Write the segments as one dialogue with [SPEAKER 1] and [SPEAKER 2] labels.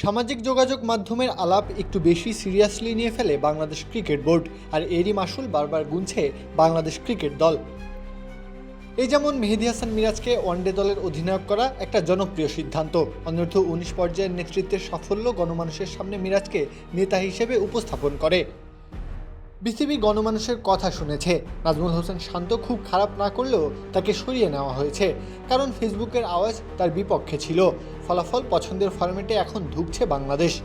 [SPEAKER 1] সামাজিক যোগাযোগ মাধ্যমের আলাপ একটু বেশি সিরিয়াসলি নিয়ে ফেলে বাংলাদেশ ক্রিকেট বোর্ড, আর এরই মাসুল বারবার গুনছে বাংলাদেশ ক্রিকেট দল। এই যেমন মেহেদি হাসান মিরাজকে ওয়ানডে দলের অধিনায়ক করা একটা জনপ্রিয় সিদ্ধান্ত। অনূর্ধ্ব উনিশ পর্যায়ের নেতৃত্বের সাফল্য গণমানুষের সামনে মিরাজকে নেতা হিসেবে উপস্থাপন করে। বিসিবি গণমানুষের কথা শুনেছে। নাজমুল হোসেন শান্ত, খুব খারাপ না করলেও তাকে সরিয়ে নেওয়া হয়েছে। কারণ ফেসবুকের আওয়াজ তার বিপক্ষে ছিল। ফলাফল পছন্দের ফরম্যাটে এখন ঢুকছে বাংলাদেশ।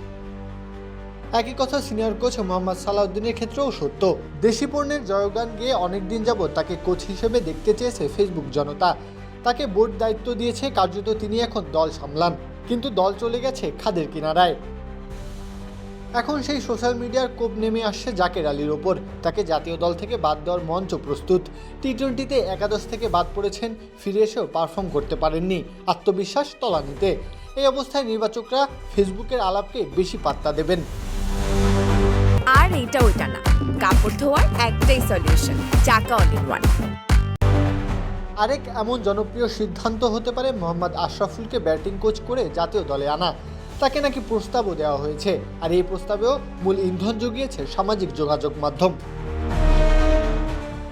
[SPEAKER 1] একই কথা সিনিয়র কোচ মোহাম্মদ সালাউদ্দিনের ক্ষেত্রেও সত্য। দেশি পণ্যের জয়গান গিয়ে অনেকদিন যাবৎ তাকে কোচ হিসেবে দেখতে চেয়েছে ফেসবুক জনতা। তাকে বোর্ড দায়িত্ব দিয়েছে, কার্যত তিনি এখন দল সামলান। কিন্তু দল চলে গেছে খাদের কিনারায়। এখন সেই সোশ্যাল মিডিয়ার কোপ নেমে আসছে জাকের আলীর ওপর। তাকে জাতীয় দল থেকে বাদ দেওয়ার মঞ্চ প্রস্তুত। টি টোয়েন্টিতে একাদশ থেকে বাদ পড়েছেন ফিরে এসেও পারফর্ম করতে পারেননি আত্মবিশ্বাস তলানিতে। এই অবস্থায় নির্বাচকরা ফেসবুকের আলাপকে বেশি পাত্তা দেবেন।
[SPEAKER 2] আর এইটা ওইটা না কাপড় ধোয়ার একটাই সলিউশন চাকা অল ইন ওয়ান
[SPEAKER 1] আরেক এমন জনপ্রিয় সিদ্ধান্ত হতে পারে মোহাম্মদ আশরাফুলকে ব্যাটিং কোচ করে জাতীয় দলে আনা। তাকে নাকি প্রস্তাবও দেওয়া হয়েছে। আর এই প্রস্তাবেও মূল ইন্ধন জুগিয়েছে সামাজিক যোগাযোগ মাধ্যম।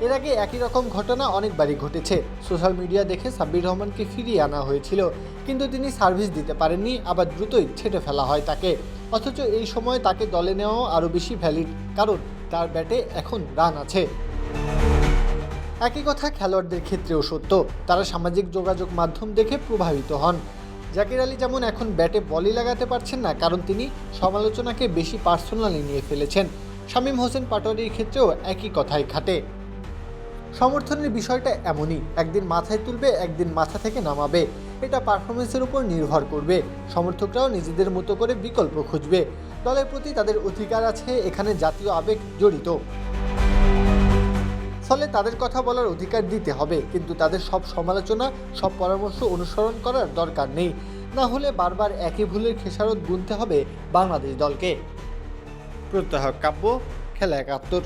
[SPEAKER 1] এর আগে একই রকম ঘটনা অনেকবারই ঘটেছে। সোশ্যাল মিডিয়া দেখে সাব্বির রহমানকে ফিরিয়ে আনা হয়েছিল। কিন্তু তিনি সার্ভিস দিতে পারেননি, আবার দ্রুতই ছেটে ফেলা হয় তাকে। অথচ এই সময় তাকে দলে নেওয়াও আরও বেশি ভ্যালিড, কারণ তার ব্যাটে এখন রান আছে। একই কথা খেলোয়াড়দের ক্ষেত্রেও সত্য। তারা সামাজিক যোগাযোগ মাধ্যম দেখে প্রভাবিত হন। জাকির আলী যেমন এখন ব্যাটে বলই লাগাতে পারছেন না, কারণ তিনি সমালোচনাকে বেশি পার্সোনালি নিয়ে ফেলেছেন। শামীম হোসেন পাটোয়ারির ক্ষেত্রেও একই কথাই খাটে। সমর্থনের বিষয়টা এমনই, একদিন মাথায় তুলবে, একদিন মাথা থেকে নামাবে। এটা পারফরমেন্সের উপর নির্ভর করবে। সমর্থকরাও নিজেদের মতো করে বিকল্প খুঁজবে। দলের প্রতি তাদের অধিকার আছে, এখানে জাতীয় আবেগ জড়িত। ফলে তাদের কথা বলার অধিকার দিতে হবে। কিন্তু তাদের সব সমালোচনা, সব পরামর্শ অনুসরণ করার দরকার নেই। না হলে বারবার একই ভুলের খেসারত গুনতে হবে বাংলাদেশ দলকে। প্রত্যাহ কাব্য, খেলা একাত্তর।